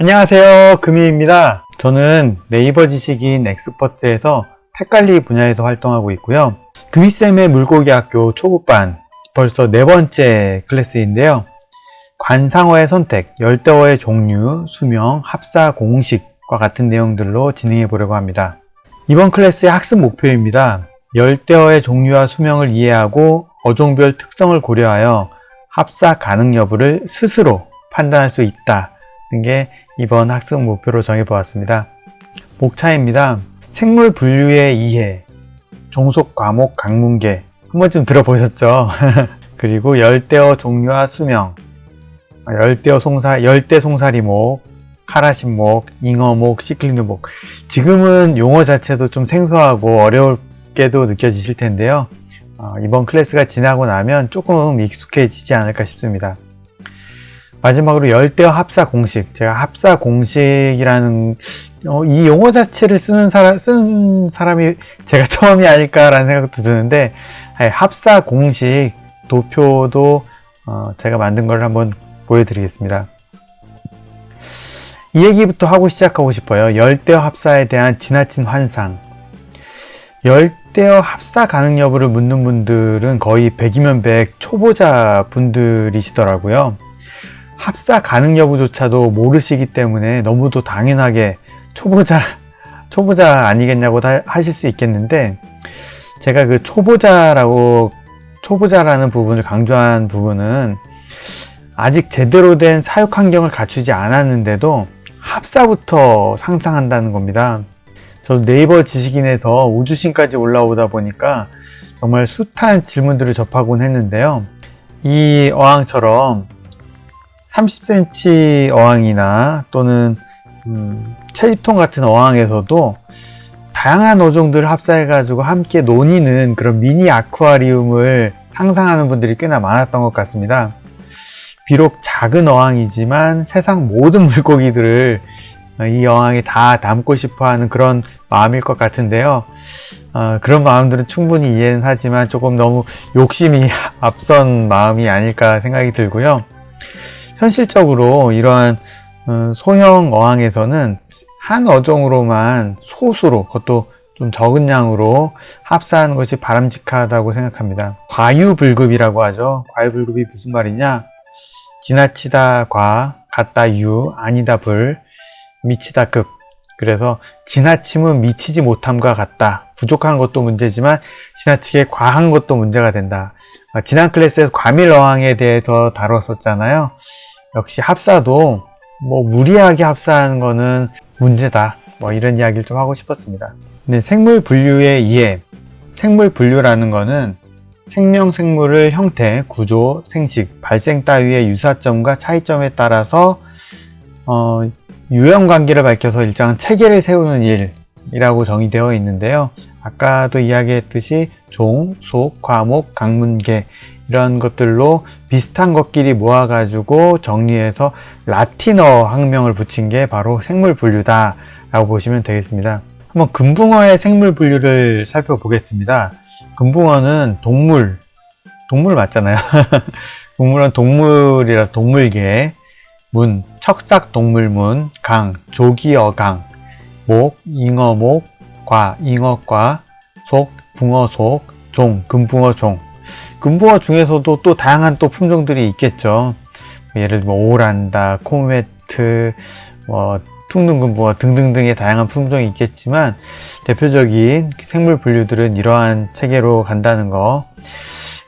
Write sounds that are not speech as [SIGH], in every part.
안녕하세요. 금희입니다. 저는 네이버 지식인 엑스퍼트에서 팩관리 분야에서 활동하고 있고요. 금희쌤의 물고기 학교 초급반 벌써 네 번째 클래스인데요. 관상어의 선택, 열대어의 종류, 수명, 합사 공식과 같은 내용들로 진행해 보려고 합니다. 이번 클래스의 학습 목표입니다. 열대어의 종류와 수명을 이해하고 어종별 특성을 고려하여 합사 가능 여부를 스스로 판단할 수 있다는 게 이번 학습 목표로 정해보았습니다. 목차입니다. 생물 분류의 이해, 종속 과목 강문계 한 번쯤 들어보셨죠? [LAUGHS] 그리고 열대어 종류와 수명, 열대어 송사, 열대 송사리목, 카라신목, 잉어목, 시클리드목. 지금은 용어 자체도 좀 생소하고 어렵게도 느껴지실 텐데요. 어, 이번 클래스가 지나고 나면 조금 익숙해지지 않을까 싶습니다. 마지막으로 열대어 합사 공식. 제가 합사 공식이라는 어, 이 용어 자체를 쓰는 사람, 쓴 사람이 제가 [LAUGHS] 처음이 아닐까라는 생각도 드는데 아니, 합사 공식 도표도 어, 제가 만든 걸 한번 보여드리겠습니다. 이 얘기부터 하고 시작하고 싶어요. 열대어 합사에 대한 지나친 환상. 열대어 합사 가능 여부를 묻는 분들은 거의 100이면 100 초보자 분들이시더라고요. 합사 가능 여부조차도 모르시기 때문에 너무도 당연하게 초보자, [LAUGHS] 초보자 아니겠냐고 다 하실 수 있겠는데, 제가 그 초보자라고, 초보자라는 부분을 강조한 부분은 아직 제대로 된 사육 환경을 갖추지 않았는데도 합사부터 상상한다는 겁니다. 저도 네이버 지식인에서 우주신까지 올라오다 보니까 정말 숱한 질문들을 접하곤 했는데요. 이 어항처럼 30cm 어항이나 또는 음, 체리통 같은 어항에서도 다양한 어종들을 합사해가지고 함께 논이는 그런 미니 아쿠아리움을 상상하는 분들이 꽤나 많았던 것 같습니다. 비록 작은 어항이지만 세상 모든 물고기들을 이 어항에 다 담고 싶어 하는 그런 마음일 것 같은데요. 어, 그런 마음들은 충분히 이해는 하지만 조금 너무 욕심이 [LAUGHS] 앞선 마음이 아닐까 생각이 들고요. 현실적으로 이러한 어, 소형 어항에서는 한 어종으로만 소수로 그것도 좀 적은 양으로 합사하는 것이 바람직하다고 생각합니다. 과유불급이라고 하죠. 과유불급이 무슨 말이냐? 지나치다 과, 같다 유, 아니다 불, 미치다 급. 그래서 지나침은 미치지 못함과 같다. 부족한 것도 문제지만 지나치게 과한 것도 문제가 된다. 아, 지난 클래스에서 과밀 어항에 대해서 다뤘었잖아요. 역시 합사도 뭐 무리하게 합사하는 거는 문제다. 뭐 이런 이야기를 좀 하고 싶었습니다. 네, 생물 분류의 이해. 생물 분류라는 거는 생명 생물을 형태, 구조, 생식, 발생 따위의 유사점과 차이점에 따라서 어, 유형 관계를 밝혀서 일정한 체계를 세우는 일이라고 정의되어 있는데요. 아까도 이야기했듯이 종, 속, 과목, 강문계 이런 것들로 비슷한 것끼리 모아가지고 정리해서 라틴어 학명을 붙인 게 바로 생물 분류다 라고 보시면 되겠습니다. 한번 금붕어의 생물 분류를 살펴보겠습니다. 금붕어는 동물, 동물 맞잖아요. [LAUGHS] 동물은 동물이라 동물계, 문, 척삭 동물문, 강, 조기어강, 목, 잉어목, 과, 잉어과, 속, 붕어속, 종, 금붕어 종. 금붕어 중에서도 또 다양한 또 품종들이 있겠죠. 예를 들면 오란다, 코메트, 뭐 퉁눈 금붕어 등등등의 다양한 품종이 있겠지만 대표적인 생물 분류들은 이러한 체계로 간다는 거.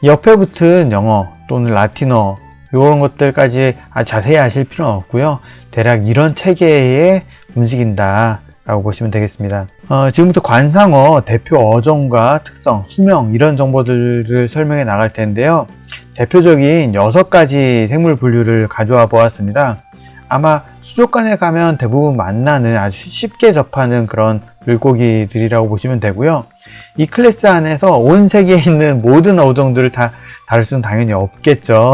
옆에 붙은 영어 또는 라틴어 이런 것들까지 자세히 아실 필요는 없고요. 대략 이런 체계에 움직인다. 라고 보시면 되겠습니다. 어, 지금부터 관상어 대표 어종과 특성, 수명 이런 정보들을 설명해 나갈 텐데요. 대표적인 6가지 생물 분류를 가져와 보았습니다. 아마 수족관에 가면 대부분 만나는 아주 쉽게 접하는 그런 물고기들이라고 보시면 되고요. 이 클래스 안에서 온 세계에 있는 모든 어종들을 다 다룰 수는 당연히 없겠죠.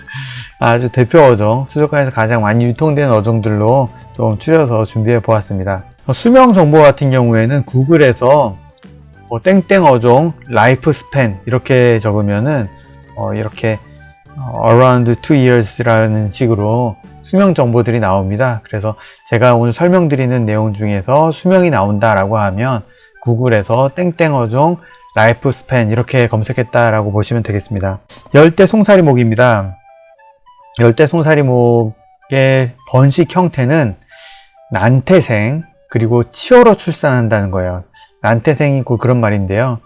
[LAUGHS] 아주 대표 어종, 수족관에서 가장 많이 유통되는 어종들로 좀 추려서 준비해 보았습니다. 수명 정보 같은 경우에는 구글에서 뭐 땡땡 어종, 라이프 스팬 이렇게 적으면은 어 이렇게 어, around 2 years라는 식으로 수명 정보들이 나옵니다. 그래서 제가 오늘 설명드리는 내용 중에서 수명이 나온다라고 하면 구글에서 땡땡 어종 라이프 스팬 이렇게 검색했다라고 보시면 되겠습니다. 열대 송사리목입니다. 열대 송사리목의 번식 형태는 난태생 그리고 치어로 출산한다는 거예요. 난태생이고 그런 말인데요.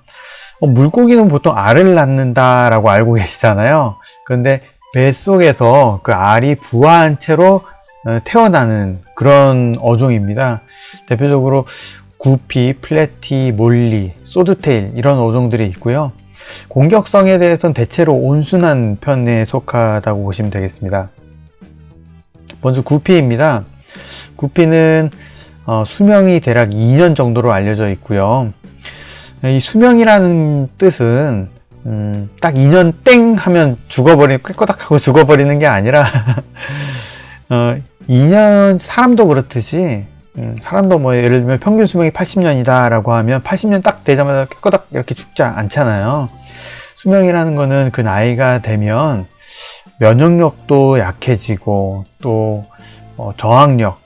어, 물고기는 보통 알을 낳는다라고 알고 계시잖아요. 그런데 뱃속에서 그 알이 부화한 채로 어, 태어나는 그런 어종입니다. 대표적으로 구피, 플래티, 몰리, 소드테일 이런 어종들이 있고요. 공격성에 대해서는 대체로 온순한 편에 속하다고 보시면 되겠습니다. 먼저 구피입니다. 구피는 어, 수명이 대략 2년 정도로 알려져 있고요. 이 수명이라는 뜻은 음, 딱 2년 땡 하면 죽어버리는 꾀꼬닥 하고 죽어버리는 게 아니라 [LAUGHS] 어, 2년 사람도 그렇듯이 음, 사람도 뭐 예를 들면 평균 수명이 80년이다 라고 하면 80년 딱 되자마자 꾀꼬닥 이렇게 죽지 않잖아요 수명이라는 거는 그 나이가 되면 면역력도 약해지고 또 어, 저항력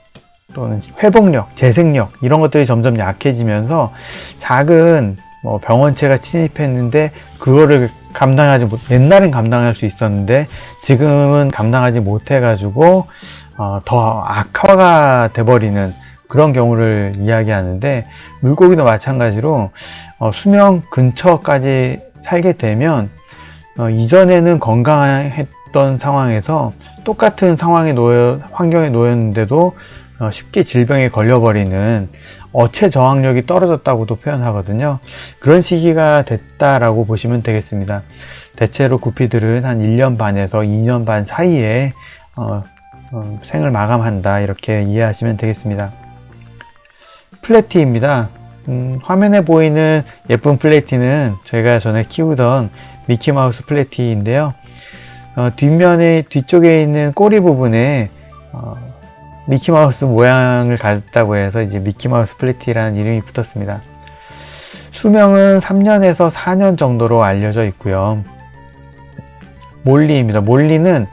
또는 회복력, 재생력 이런 것들이 점점 약해지면서 작은 뭐 병원체가 침입했는데 그거를 감당하지 못 옛날엔 감당할 수 있었는데 지금은 감당하지 못해 가지고 어, 더 악화가 돼버리는 그런 경우를 이야기하는데 물고기도 마찬가지로 어, 수명 근처까지 살게 되면 어, 이전에는 건강했던 상황에서 똑같은 상황에 놓여 환경에 놓였는데도 어, 쉽게 질병에 걸려버리는 어체 저항력이 떨어졌다고도 표현하거든요. 그런 시기가 됐다라고 보시면 되겠습니다. 대체로 구피들은 한 1년 반에서 2년 반 사이에 어, 어, 생을 마감한다 이렇게 이해하시면 되겠습니다. 플래티입니다. 음, 화면에 보이는 예쁜 플래티는 저희가 전에 키우던 미키마우스 플래티인데요. 어, 뒷면에 뒤쪽에 있는 꼬리 부분에 어, 미키마우스 모양을 가졌다고 해서 이제 미키마우스 플래티라는 이름이 붙었습니다. 수명은 3년에서 4년 정도로 알려져 있고요. 몰리입니다. 몰리는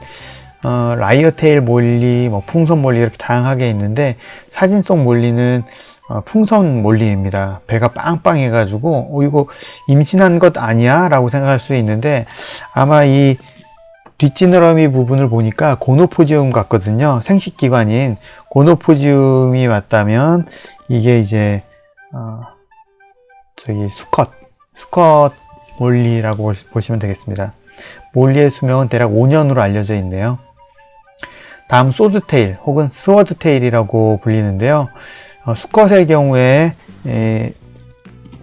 어, 라이어테일 몰리, 뭐 풍선 몰리 이렇게 다양하게 있는데 사진 속 몰리는 어, 풍선 몰리입니다. 배가 빵빵 해가지고 어, 이거 임신한 것 아니야? 라고 생각할 수 있는데 아마 이 뒷지느러미 부분을 보니까 고노포지움 같거든요. 생식기관인 고노포지움이 맞다면 이게 이제 어, 저기 수컷 수컷 몰리라고 보시면 되겠습니다. 몰리의 수명은 대략 5년으로 알려져 있네요. 다음 소드테일 혹은 스워드테일이라고 불리는데요. 어, 수컷의 경우에 에,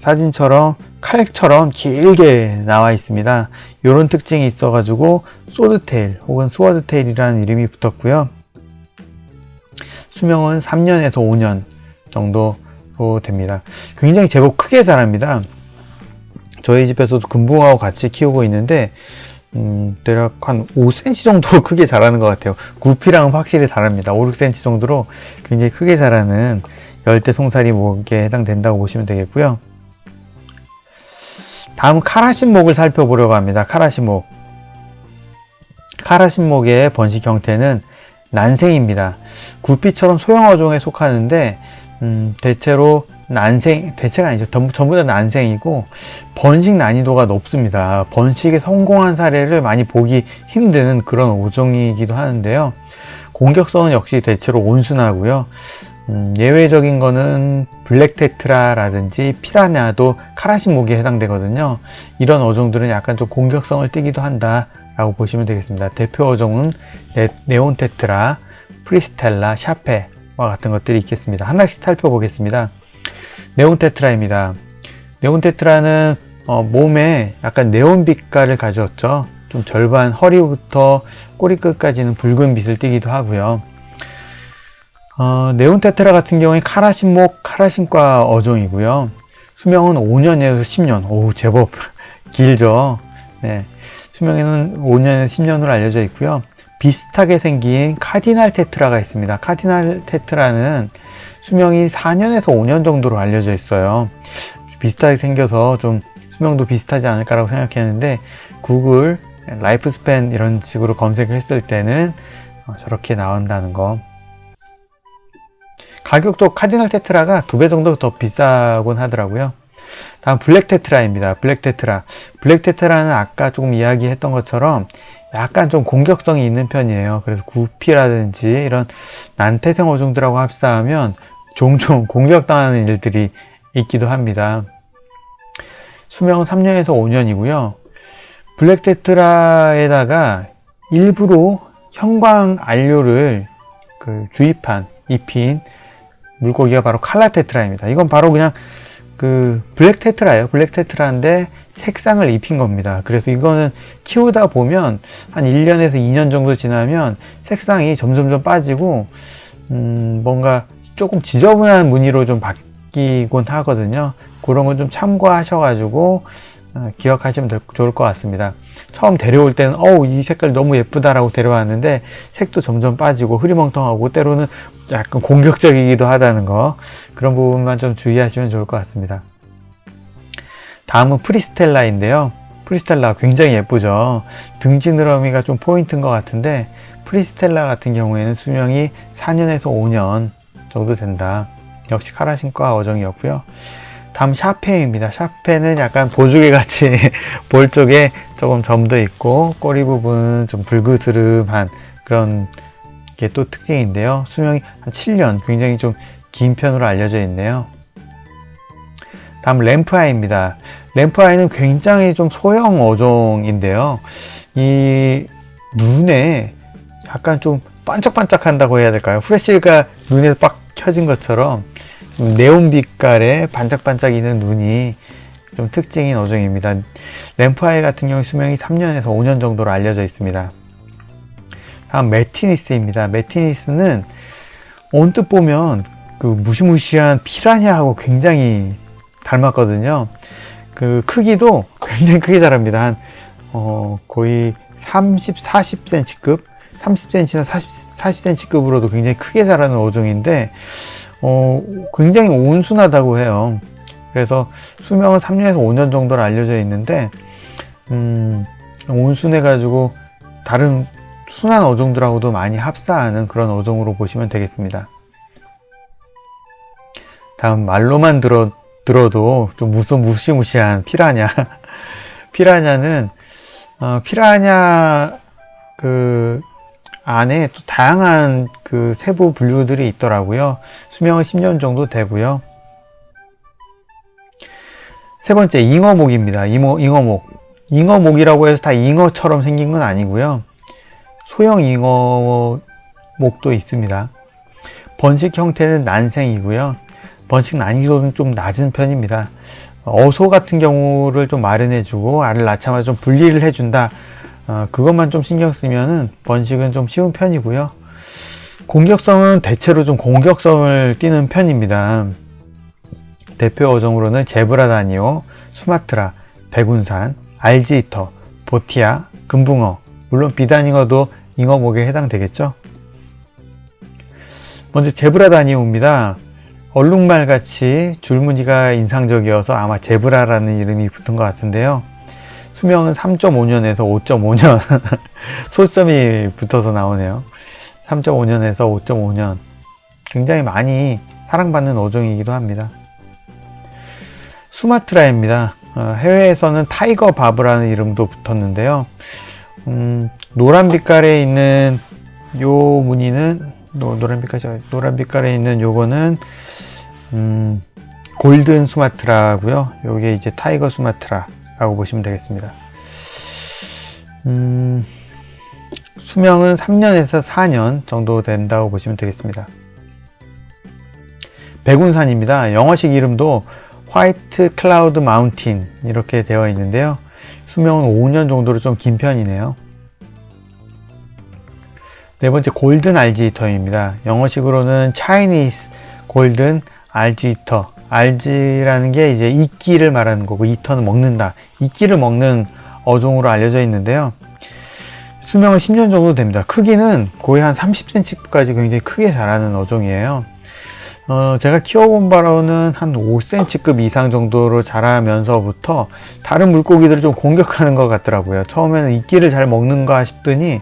사진처럼 칼처럼 길게 나와 있습니다. 이런 특징이 있어가지고 소드테일 혹은 스워드테일이라는 이름이 붙었고요. 수명은 3년에서 5년 정도로 됩니다. 굉장히 제법 크게 자랍니다. 저희 집에서도 금붕하고 같이 키우고 있는데 음, 대략 한 5cm 정도로 [LAUGHS] 크게 자라는 것 같아요. 구피랑은 확실히 다릅니다. 5, 6cm 정도로 굉장히 크게 자라는 열대 송사리 목에 해당된다고 보시면 되겠고요. 다음 카라신목을 살펴보려고 합니다. 카라신목. 카라신목의 번식 형태는 난생입니다. 구피처럼 소형 어종에 속하는데 음, 대체로 난생 대체가 아니죠. 전부, 전부 다 난생이고 번식 난이도가 높습니다. 번식에 성공한 사례를 많이 보기 힘든 그런 오종이기도 하는데요. 공격성은 역시 대체로 온순하고요. 음, 예외적인 거는 블랙테트라라든지 피라냐도 카라신목에 해당되거든요. 이런 어종들은 약간 좀 공격성을 띠기도 한다 라고 보시면 되겠습니다. 대표 어종은 네, 온테트라 프리스텔라, 샤페와 같은 것들이 있겠습니다. 하나씩 살펴보겠습니다. 네온테트라입니다. 네온테트라는 어, 몸에 약간 네온 빛깔을 가졌죠. 좀 절반 허리부터 꼬리 끝까지는 붉은 빛을 띠기도 하고요. 어, 네온테트라 같은 경우에 카라신목, 카라신과 어종이고요. 수명은 5년에서 10년. 오, 제법 길죠. 네. 수명에는 5년에서 10년으로 알려져 있고요. 비슷하게 생긴 카디날 테트라가 있습니다. 카디날 테트라는 수명이 4년에서 5년 정도로 알려져 있어요. 비슷하게 생겨서 좀 수명도 비슷하지 않을까라고 생각했는데 구글 라이프 스팬 이런 식으로 검색을 했을 때는 어, 저렇게 나온다는 거. 가격도 카디널 테트라가 두 배 정도 더 비싸곤 하더라고요. 다음 블랙 테트라입니다. 블랙 테트라. 블랙 테트라는 아까 조금 이야기했던 것처럼 약간 좀 공격성이 있는 편이에요. 그래서 구피라든지 이런 난태생 어종들하고 합사하면 종종 [LAUGHS] 공격당하는 일들이 있기도 합니다. 수명은 3년에서 5년이고요. 블랙 테트라에다가 일부러 형광 안료를 그 주입한 입힌 물고기가 바로 칼라 테트라입니다. 이건 바로 그냥 그 블랙 테트라예요. 블랙 테트라인데 색상을 입힌 겁니다. 그래서 이거는 키우다 보면 한 1년에서 2년 정도 지나면 색상이 점점점 빠지고 음 뭔가 조금 지저분한 무늬로 좀 바뀌곤 하거든요. 그런 건 좀 참고하셔가지고 어, 기억하시면 될- 좋을 것 같습니다. 처음 데려올 때는 어우 이 색깔 너무 예쁘다라고 데려왔는데 색도 점점 빠지고 흐리멍텅하고 때로는 약간 공격적이기도 하다는 거 그런 부분만 좀 주의하시면 좋을 것 같습니다. 다음은 프리스텔라인데요. 프리스텔라 굉장히 예쁘죠. 등 지느러미가 좀 포인트인 것 같은데 프리스텔라 같은 경우에는 수명이 4년에서 5년 정도 된다. 역시 카라신과 어종이었고요. 다음 샤페입니다. 샤페는 약간 보조개 같이 [LAUGHS] 볼 쪽에 조금 점도 있고 꼬리 부분은 좀 불그스름한 그런 게 또 특징인데요. 수명이 한 7년, 굉장히 좀 긴 편으로 알려져 있네요. 다음 램프아이입니다. 램프아이는 굉장히 좀 소형 어종인데요. 이 눈에 약간 좀 반짝반짝한다고 해야 될까요? 프레쉬가 눈에 빡 켜진 것처럼 좀 네온 빛깔의 반짝반짝이는 눈이 좀 특징인 어종입니다. 램프아이 같은 경우 수명이 3년에서 5년 정도로 알려져 있습니다. 다음 메티니스입니다. 메티니스는 언뜻 보면 그 무시무시한 피라냐하고 굉장히 닮았거든요. 그 크기도 굉장히 크게 자랍니다. 한 어, 거의 30, 40cm급, 30cm나 40, 40cm급으로도 굉장히 크게 자라는 어종인데 어, 굉장히 온순하다고 해요. 그래서 수명은 3년에서 5년 정도로 알려져 있는데 음, 온순해 가지고 다른 순한 어종들하고도 많이 합사하는 그런 어종으로 보시면 되겠습니다. 다음 말로만 들어, 들어도 좀 무서 무시무시한 피라냐. [LAUGHS] 피라냐는 어, 피라냐 그 안에 또 다양한 그 세부 분류들이 있더라고요. 수명은 10년 정도 되고요. 세 번째 잉어목입니다. 잉어, 잉어목. 잉어목이라고 해서 다 잉어처럼 생긴 건 아니고요. 소형 잉어목도 있습니다. 번식 형태는 난생이고요. 번식 난이도는 좀 낮은 편입니다. 어소 같은 경우를 좀 마련해주고 알을 낳자마자 좀 분리를 해준다. 어, 그것만 좀 신경 쓰면은 번식은 좀 쉬운 편이고요. 공격성은 대체로 좀 공격성을 띠는 편입니다. 대표 어종으로는 제브라 다니오, 수마트라, 백운산, 알지이터, 보티아, 금붕어, 물론 비단잉어도 잉어목에 해당되겠죠. 먼저 제브라 다니오입니다. 얼룩말 같이 줄무늬가 인상적이어서 아마 제브라라는 이름이 붙은 것 같은데요. 수명은 3.5년에서 5.5년 [LAUGHS] 소점이 붙어서 나오네요. 3.5년에서 5.5년 굉장히 많이 사랑받는 어종이기도 합니다. 수마트라입니다. 어, 해외에서는 타이거 바브라는 이름도 붙었는데요. 음, 노란 빛깔에 있는 요 무늬는 노, 노란 빛깔 노란 빛깔에 있는 요거는 음, 골든 수마트라고요. 요게 이제 타이거 수마트라라고 보시면 되겠습니다. 음, 수명은 3년에서 4년 정도 된다고 보시면 되겠습니다. 백운산입니다. 영어식 이름도 화이트 클라우드 마운틴 이렇게 되어 있는데요. 수명은 5년 정도로 좀 긴 편이네요. 네 번째 골든 알지히터입니다. 영어식으로는 차이니스 골든 알지히터. 알지라는 게 이제 이끼를 말하는 거고 이터는 먹는다. 이끼를 먹는 어종으로 알려져 있는데요. 수명은 10년 정도 됩니다. 크기는 거의 한 30cm까지 굉장히 크게 자라는 어종이에요. 어, 제가 키워본 바로는 한 5cm급 이상 정도로 자라면서부터 다른 물고기들을 좀 공격하는 것 같더라고요. 처음에는 이끼를 잘 먹는가 싶더니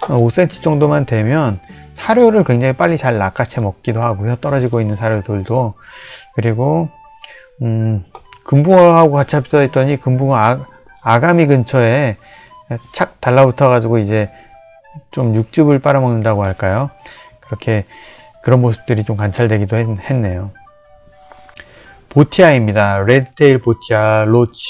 한 5cm 정도만 되면 사료를 굉장히 빨리 잘 낚아채 먹기도 하고요. 떨어지고 있는 사료들도. 그리고, 음, 금붕어하고 같이 합쳐있더니 금붕어 아, 아가미 근처에 착 달라붙어 가지고 이제 좀 육즙을 빨아먹는다고 할까요? 그렇게 그런 모습들이 좀 관찰되기도 했, 했네요. 보티아입니다. 레드테일 보티아 로치.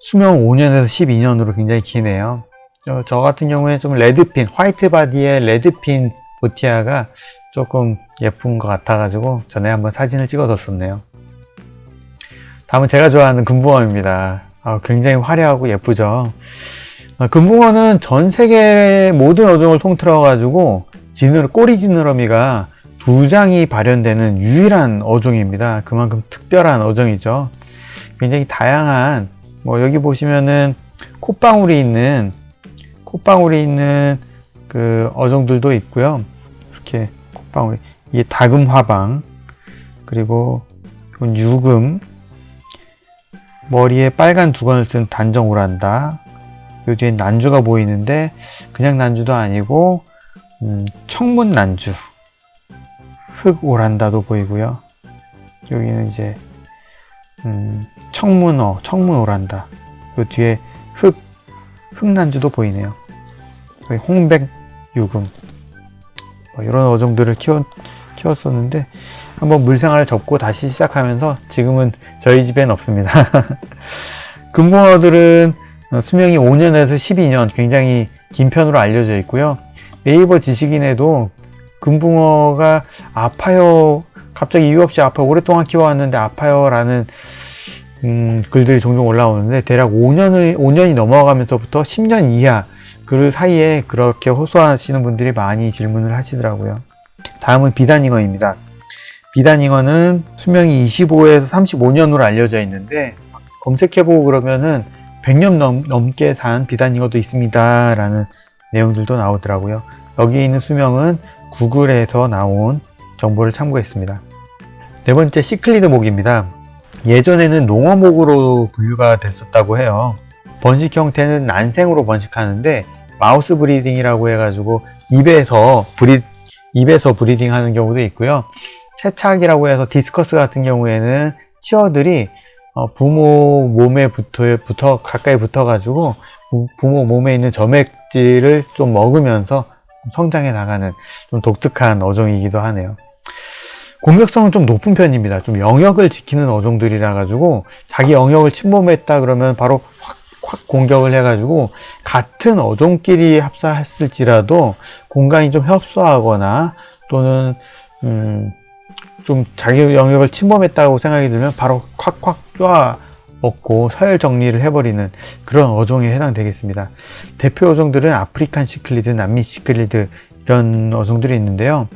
수명 5년에서 12년으로 굉장히 기네요. 저, 저 같은 경우에 좀 레드핀, 화이트 바디의 레드핀 보티아가 조금 예쁜 것 같아가지고 전에 한번 사진을 찍어뒀었네요. 다음은 제가 좋아하는 금붕어입니다. 아, 굉장히 화려하고 예쁘죠. 아, 금붕어는 전 세계 모든 어종을 통틀어 가지고 지느러, 꼬리 지느러미가 두 장이 발현되는 유일한 어종입니다. 그만큼 특별한 어종이죠. 굉장히 다양한, 뭐 여기 보시면은 콧방울이 있는, 콧방울이 있는 그 어종들도 있고요. 이렇게 콧방울이, 이게 다금화방, 그리고 유금, 머리에 빨간 두건을 쓴 단정 오란다. 요 뒤에 난주가 보이는데 그냥 난주도 아니고 음, 청문 난주, 흑 오란다도 보이고요. 여기는 이제 음, 청문어, 청문 오란다. 요 뒤에 흑, 흑난주도 보이네요. 홍백 유금 뭐 이런 어종들을 키웠, 키웠었는데 한번 물생활을 접고 다시 시작하면서 지금은 저희 집엔 없습니다. [LAUGHS] 금붕어들은 수명이 5년에서 12년 굉장히 긴 편으로 알려져 있고요. 네이버 지식인에도 금붕어가 아파요. 갑자기 이유 없이 아파요. 오랫동안 키워왔는데 아파요. 라는 음, 글들이 종종 올라오는데 대략 5년의, 5년이 넘어가면서부터 10년 이하 그 사이에 그렇게 호소하시는 분들이 많이 질문을 하시더라고요. 다음은 비단잉어입니다. 비단잉어는 수명이 25에서 35년으로 알려져 있는데 검색해보고 그러면은 100년 넘, 넘게 산 비단잉어도 있습니다. 라는 내용들도 나오더라고요. 여기 있는 수명은 구글에서 나온 정보를 참고했습니다. 네 번째 시클리드 목입니다. 예전에는 농어목으로 분류가 됐었다고 해요. 번식 형태는 난생으로 번식하는데 마우스 브리딩이라고 해가지고 입에서 브리 입에서 브리딩 하는 경우도 있고요. 채착이라고 해서 디스커스 같은 경우에는 치어들이 어, 부모 몸에 붙어, 붙어 가까이 붙어가지고 부모 몸에 있는 점액질을 좀 먹으면서 성장해 나가는 좀 독특한 어종이기도 하네요. 공격성은 좀 높은 편입니다. 좀 영역을 지키는 어종들이라 가지고 자기 영역을 침범했다 그러면 바로 확, 확 공격을 해가지고 같은 어종끼리 합사했을지라도 공간이 좀 협소하거나 또는 음, 좀 자기 영역을 침범했다고 생각이 들면 바로 콱콱 쪼아 먹고 서열 정리를 해버리는 그런 어종에 해당되겠습니다. 대표 어종들은 아프리칸 시클리드, 남미 시클리드 이런 어종들이 있는데요.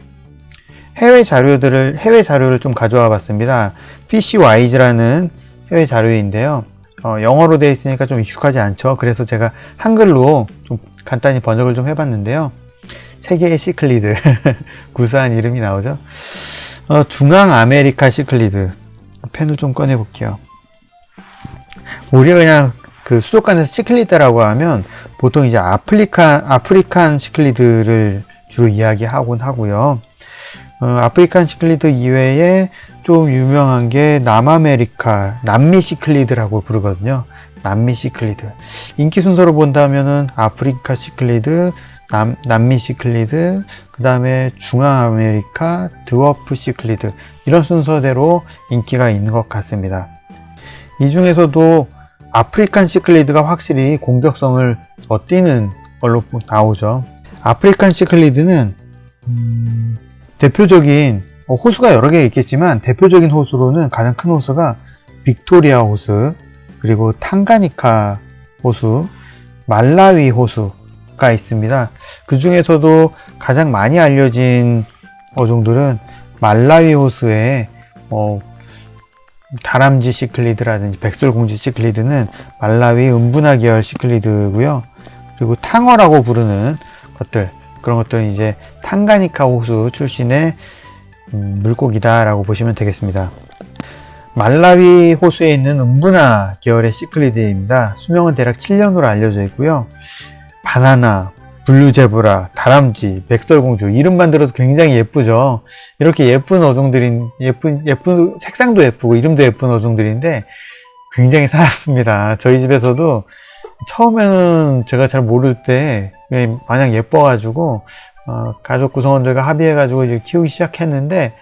해외 자료들을 해외 자료를 좀 가져와 봤습니다. PCWIS라는 해외 자료인데요. 어, 영어로 되어 있으니까 좀 익숙하지 않죠. 그래서 제가 한글로 좀 간단히 번역을 좀 해봤는데요. 세계의 시클리드 [LAUGHS] 구수한 이름이 나오죠. 어, 중앙 아메리카 시클리드 펜을 좀 꺼내 볼게요. 우리가 그냥 그 수족관에서 시클리드라고 하면 보통 이제 아프리카 아프리칸 시클리드를 주로 이야기하곤 하고요. 어, 아프리칸 시클리드 이외에 좀 유명한 게 남아메리카 남미 시클리드라고 부르거든요. 남미 시클리드 인기 순서로 본다면은 아프리카 시클리드, 남, 남미 시클리드, 그 다음에 중앙아메리카 드워프 시클리드 이런 순서대로 인기가 있는 것 같습니다. 이 중에서도 아프리칸 시클리드가 확실히 공격성을 더 띄는 걸로 나오죠. 아프리칸 시클리드는 음, 대표적인 어, 호수가 여러 개 있겠지만 대표적인 호수로는 가장 큰 호수가 빅토리아 호수 그리고 탕가니카 호수 말라위 호수 가 있습니다. 그 중에서도 가장 많이 알려진 어종들은 말라위 호수에 어, 다람쥐 시클리드라든지 백설공주 시클리드는 말라위 음분화 계열 시클리드고요. 그리고 탕어라고 부르는 것들 그런 것들은 이제 탕가니카 호수 출신의 음, 물고기다라고 보시면 되겠습니다. 말라위 호수에 있는 음부나 계열의 시클리드입니다. 수명은 대략 7년으로 알려져 있고요. 바나나, 블루제브라, 다람쥐, 백설공주 이름만 들어도 굉장히 예쁘죠. 이렇게 예쁜 어종들인 예쁜 예쁜 색상도 예쁘고 이름도 예쁜 어종들인데 굉장히 사납습니다. 저희 집에서도 처음에는 제가 잘 모를 때 마냥 예뻐가지고 어, 가족 구성원들과 합의해가지고 이제 키우기 시작했는데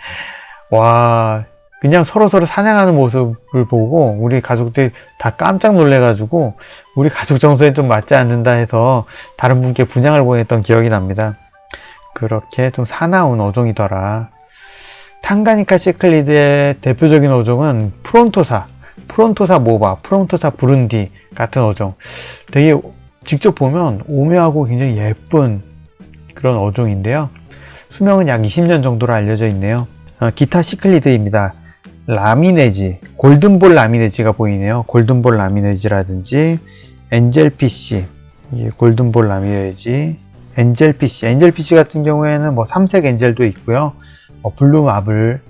와 그냥 서로 서로 사냥하는 모습을 보고 우리 가족들이 다 깜짝 놀래가지고 우리 가족 정서에 좀 맞지 않는다 해서 다른 분께 분양을 보냈던 기억이 납니다. 그렇게 좀 사나운 어종이더라. 탕가니카 시클리드의 대표적인 어종은 프론토사, 프론토사 모바, 프론토사 부룬디 같은 어종. 되게 직접 보면 오묘하고 굉장히 예쁜 그런 어종인데요. 수명은 약 20년 정도로 알려져 있네요. 어, 기타 시클리드입니다. 라미네지, 골든볼 라미네지가 보이네요. 골든볼 라미네지라든지 엔젤피쉬, 골든볼 라미네지, 엔젤피쉬, 엔젤피쉬 같은 경우에는 뭐 삼색 엔젤도 있고요. 뭐 블루 마블,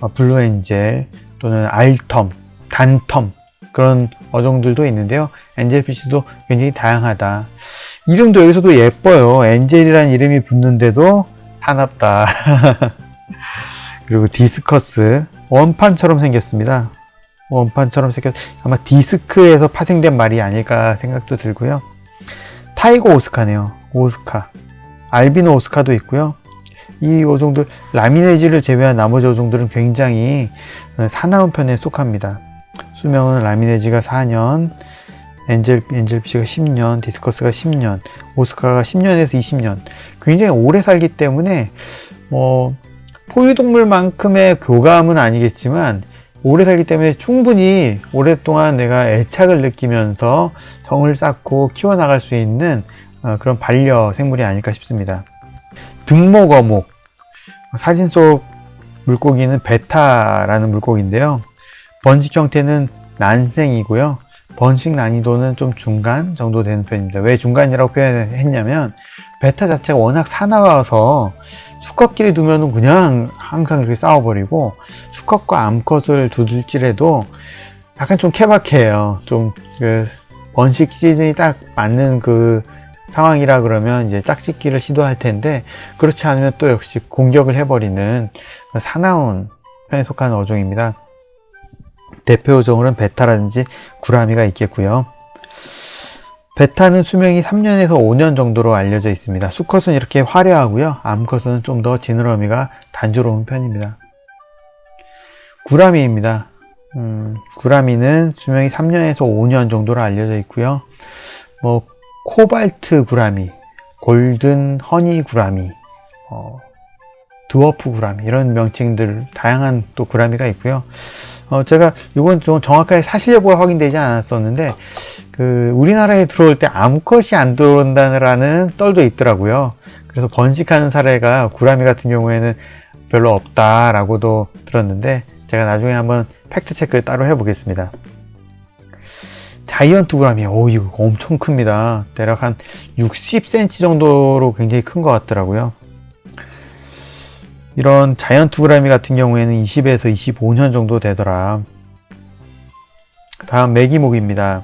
어, 블루 엔젤 또는 알텀, 단텀 그런 어종들도 있는데요. 엔젤피쉬도 굉장히 다양하다. 이름도 여기서도 예뻐요. 엔젤이라는 이름이 붙는데도 사납다. [LAUGHS] 그리고 디스커스 원판처럼 생겼습니다. 원판처럼 생겼 아마 디스크에서 파생된 말이 아닐까 생각도 들고요. 타이거 오스카네요. 오스카. 알비노 오스카도 있고요. 이 어종들 라미네지를 제외한 나머지 어종들은 굉장히 사나운 편에 속합니다. 수명은 라미네지가 4년, 엔젤, 엔젤피쉬가 10년, 디스커스가 10년, 오스카가 10년에서 20년. 굉장히 오래 살기 때문에, 뭐, 포유동물만큼의 교감은 아니겠지만, 오래 살기 때문에 충분히 오랫동안 내가 애착을 느끼면서 정을 쌓고 키워나갈 수 있는 어, 그런 반려 생물이 아닐까 싶습니다. 등목 어목. 사진 속 물고기는 베타라는 물고기인데요. 번식 형태는 난생이고요. 번식 난이도는 좀 중간 정도 되는 편입니다. 왜 중간이라고 표현했냐면 베타 자체가 워낙 사나워서 수컷끼리 두면은 그냥 항상 이렇게 싸워버리고 수컷과 암컷을 두들지라도 약간 좀 케바케예요. 좀 그 번식 시즌이 딱 맞는 그 상황이라 그러면 이제 짝짓기를 시도할 텐데 그렇지 않으면 또 역시 공격을 해버리는 사나운 편에 속하는 어종입니다. 대표 어종으로는 베타라든지 구라미가 있겠고요. 베타는 수명이 3년에서 5년 정도로 알려져 있습니다. 수컷은 이렇게 화려하고요. 암컷은 좀 더 지느러미가 단조로운 편입니다. 구라미입니다. 음, 구라미는 수명이 3년에서 5년 정도로 알려져 있고요. 뭐 코발트 구라미, 골든 허니 구라미, 어, 드워프 구라미 이런 명칭들 다양한 또 구라미가 있고요. 어, 제가 이건 좀 정확하게 사실 여부가 확인되지 않았었는데 그 우리나라에 들어올 때 암컷이 안 들어온다는 썰도 있더라고요. 그래서 번식하는 사례가 구라미 같은 경우에는 별로 없다라고도 들었는데 제가 나중에 한번 팩트 체크 따로 해보겠습니다. 자이언트 구라미, 오 이거 엄청 큽니다. 대략 한 60cm 정도로 굉장히 큰 것 같더라고요. 이런 자이언트 구라미 같은 경우에는 20에서 25년 정도 되더라. 다음 메기목입니다.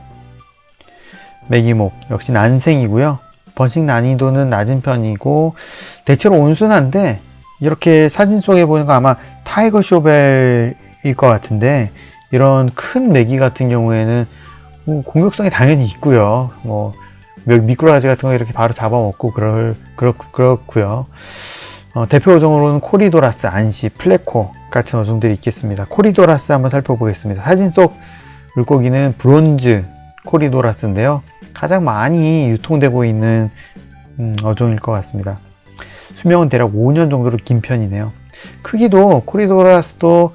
메기목 역시 난생이고요. 번식 난이도는 낮은 편이고 대체로 온순한데 이렇게 사진 속에 보는 거 아마 타이거 쇼벨일 것 같은데 이런 큰 메기 같은 경우에는 뭐 공격성이 당연히 있고요. 뭐 미꾸라지 같은 거 이렇게 바로 잡아먹고 그럴 그렇 그렇고요. 어, 대표 어종으로는 코리도라스, 안시, 플레코 같은 어종들이 있겠습니다. 코리도라스 한번 살펴보겠습니다. 사진 속 물고기는 브론즈 코리도라스인데요. 가장 많이 유통되고 있는 음, 어종일 것 같습니다. 수명은 대략 5년 정도로 긴 편이네요. 크기도 코리도라스도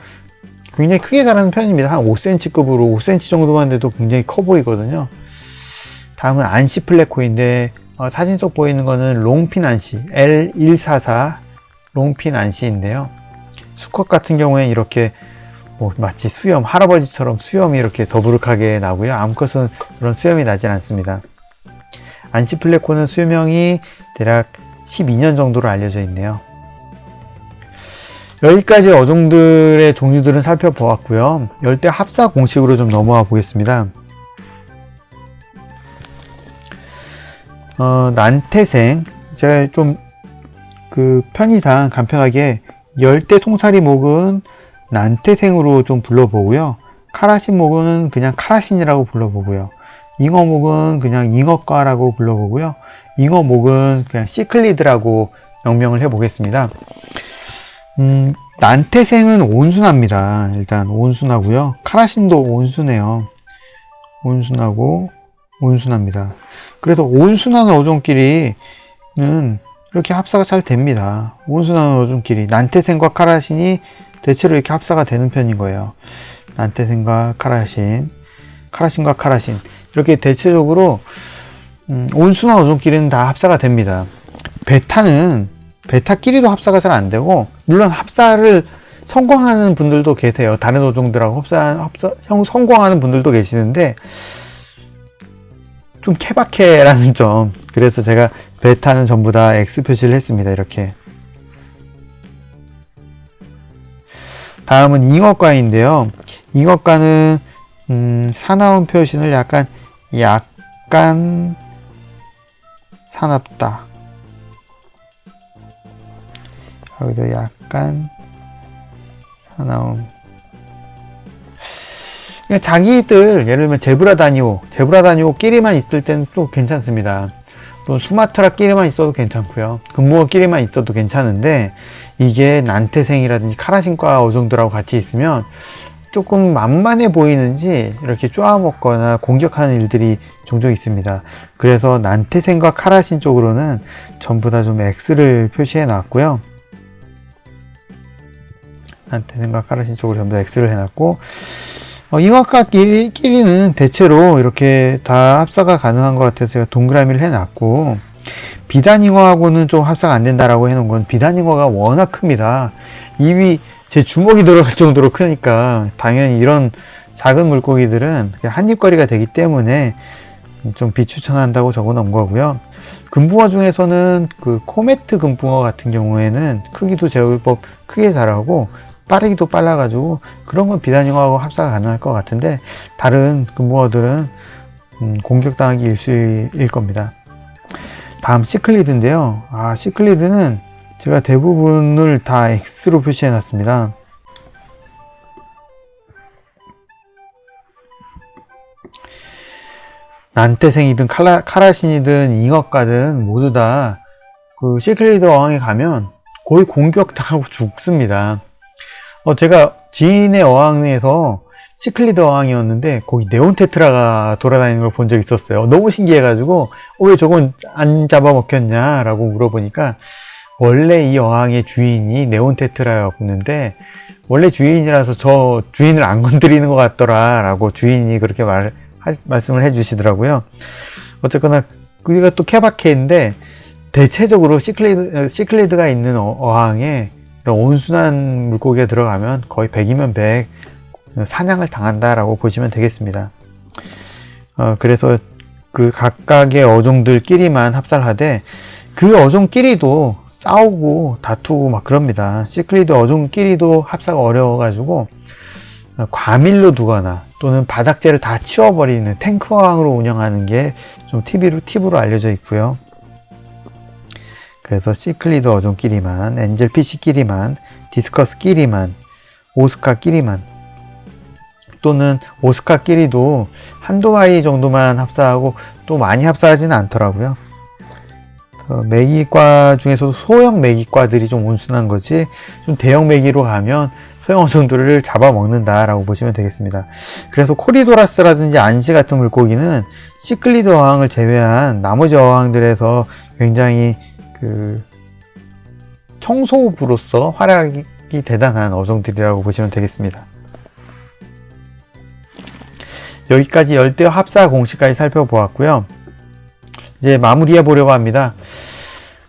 굉장히 크게 자라는 편입니다. 한 5cm급으로 5cm 정도만 돼도 굉장히 커 보이거든요. 다음은 안시 플레코인데 어, 사진 속 보이는 거는 롱핀 안시 L144 롱핀 안시인데요. 수컷 같은 경우에 이렇게 뭐 마치 수염 할아버지처럼 수염이 이렇게 더부룩하게 나고요. 암컷은 그런 수염이 나질 않습니다. 안시 플레코는 수명이 대략 12년 정도로 알려져 있네요. 여기까지 어종들의 종류들은 살펴보았고요. 열대 합사 공식으로 좀 넘어와 보겠습니다. 어, 난태생 제가 좀 그 편의상 간편하게 열대 통사리목은 난태생으로 좀 불러보고요. 카라신목은 그냥 카라신이라고 불러보고요. 잉어목은 그냥 잉어과라고 불러보고요. 잉어목은 그냥 시클리드라고 명명을 해보겠습니다. 음, 난태생은 온순합니다. 일단 온순하고요. 카라신도 온순해요. 온순하고 온순합니다. 그래서 온순한 어종끼리는 이렇게 합사가 잘 됩니다. 온순한 어종끼리 난태생과 카라신이 대체로 이렇게 합사가 되는 편인 거예요. 난태생과 카라신, 카라신과 카라신 이렇게 대체적으로 음, 온순한 어종끼리는 다 합사가 됩니다. 베타는 베타끼리도 합사가 잘 안 되고 물론 합사를 성공하는 분들도 계세요. 다른 어종들하고 합사, 합사 성- 성공하는 분들도 계시는데 좀 케바케라는 점. 그래서 제가 베타는 전부 다 X 표시를 했습니다. 이렇게. 다음은 잉어과인데요. 잉어과는 음, 사나운 표시를 약간 약간 사납다. 여기도 약간 사나움. 그냥 자기들 예를 들면 제브라 다니오, 제브라 다니오끼리만 있을 때는 또 괜찮습니다. 또 수마트라끼리만 있어도 괜찮고요. 금붕어끼리만 있어도 괜찮은데 이게 난태생이라든지 카라신과 어종들하고 같이 있으면 조금 만만해 보이는지 이렇게 쪼아먹거나 공격하는 일들이 종종 있습니다. 그래서 난태생과 카라신 쪽으로는 전부 다 좀 X를 표시해 놨고요. 난태생과 카라신 쪽으로 전부 다 X를 해놨고 어, 잉어과끼리, 끼리는 대체로 이렇게 다 합사가 가능한 것 같아서 제가 동그라미를 해놨고, 비단잉어하고는 좀 합사가 안 된다라고 해놓은 건 비단잉어가 워낙 큽니다. 입이 제 주먹이 들어갈 정도로 크니까, 당연히 이런 작은 물고기들은 한입거리가 되기 때문에 좀 비추천한다고 적어 놓은 거고요. 금붕어 중에서는 그 코메트 금붕어 같은 경우에는 크기도 제법 크게 자라고 빠르기도 빨라가지고 그런 건 비단잉어하고 합사가 가능할 것 같은데 다른 금붕어들은 음, 공격당하기 일수일 겁니다. 다음 시클리드인데요. 아 시클리드는 제가 대부분을 다 X로 표시해 놨습니다. 난태생이든 칼라, 카라신이든 잉어과든 모두 다 그 시클리드 어항에 가면 거의 공격당하고 죽습니다. 어, 제가 지인의 어항에서 시클리드 어항이었는데 거기 네온테트라가 돌아다니는 걸 본 적이 있었어요. 너무 신기해가지고 어, 왜 저건 안 잡아먹혔냐라고 물어보니까 원래 이 어항의 주인이 네온테트라였는데 원래 주인이라서 저 주인을 안 건드리는 것 같더라라고 주인이 그렇게 말 하- 말씀을 해주시더라고요. 어쨌거나 우리가 또 케바케인데 대체적으로 시클리드 시클리드가 있는 어- 이런 온순한 물고기가 들어가면 거의 100이면 100 사냥을 당한다라고 보시면 되겠습니다. 어, 그래서 그 각각의 어종들끼리만 합살하되 그 어종끼리도 싸우고 다투고 막 그럽니다. 시클리드 어종끼리도 합사가 어려워가지고 어, 과밀로 두거나 또는 바닥재를 다 치워버리는 탱크왕으로 운영하는 게 좀 팁으로 알려져 있고요. 그래서 시클리드 어종끼리만, 엔젤 피시끼리만, 디스커스끼리만, 오스카끼리만 또는 오스카끼리도 한두 마리 정도만 합사하고 또 많이 합사하지는 않더라고요. 어, 메기과 중에서도 소형 메기과들이 좀 온순한 거지 좀 대형 메기로 가면 소형 어종들을 잡아먹는다라고 보시면 되겠습니다. 그래서 코리도라스라든지 안시 같은 물고기는 시클리드 어항을 제외한 나머지 어항들에서 굉장히 그 청소부로서 활약이 대단한 어종들이라고 보시면 되겠습니다. 여기까지 열대어 합사 공식까지 살펴보았고요. 이제 마무리해 보려고 합니다.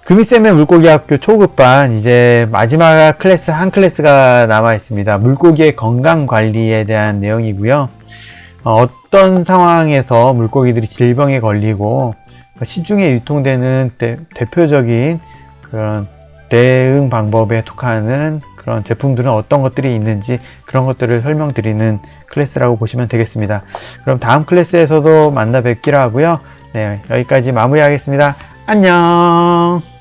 금이쌤의 물고기학교 초급반 이제 마지막 클래스 한 클래스가 남아 있습니다. 물고기의 건강 관리에 대한 내용이고요. 어, 떤 상황에서 물고기들이 질병에 걸리고 시중에 유통되는 대, 표적인 그런 대응 방법에 속하는 그 그런 제품들은 어떤 것들이 있는지 그런 것들을 설명드리는 클래스라고 보시면 되겠습니다. 그럼 다음 클래스에서도 만나 뵙기로 하고요. 네, 여기까지 마무리하겠습니다. 안녕!